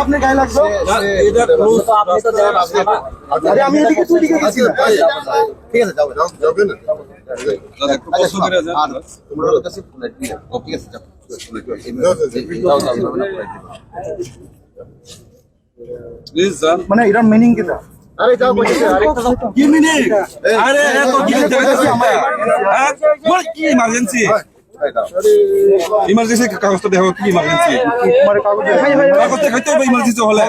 আপনার গায়ে লাগবে? আমি এদিকে তুই দিকে গেছি ঠিক আছে যাবে না মানে এটার মিনিং কিটা আরে যাও বলছি কি মিনিট আরে এত কি হ্যাঁ ইমার্জেন্সি ইমার্জেন্সি কাগজটা দেখো কি ইমার্জেন্সি কাগজ দেখাইতে হবে ইমার্জেন্সি হলে।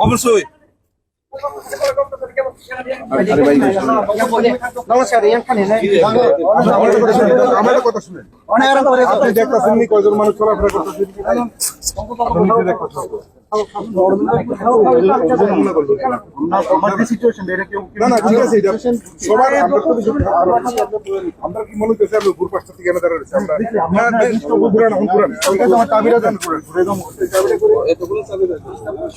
অবশ্যই। কয়জন নমস্কার আমার এটা কি মনে করছি আমরা উপর পাঁচটা থেকে আমাদের রয়েছে? আমরা না না পুরান এখন পুরান ঠিক আছে আমার চাবিটা দেন ঘুরে এতগুলো চাবি আমরা বাইরে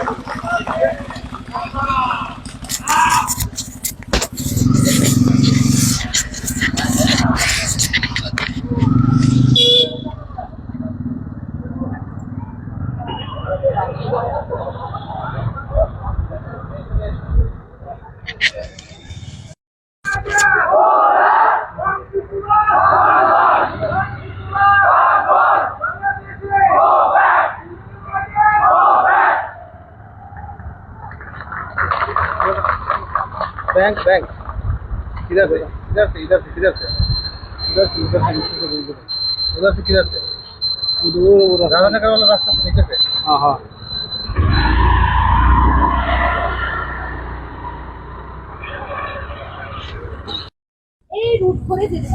बैंक बैंक किधर से इधर से इधर से किधर से इधर से उधर से उधर से किधर से उधर राधानगर वाला रास्ता से नीचे से हाँ हाँ এই রুট করে যেতে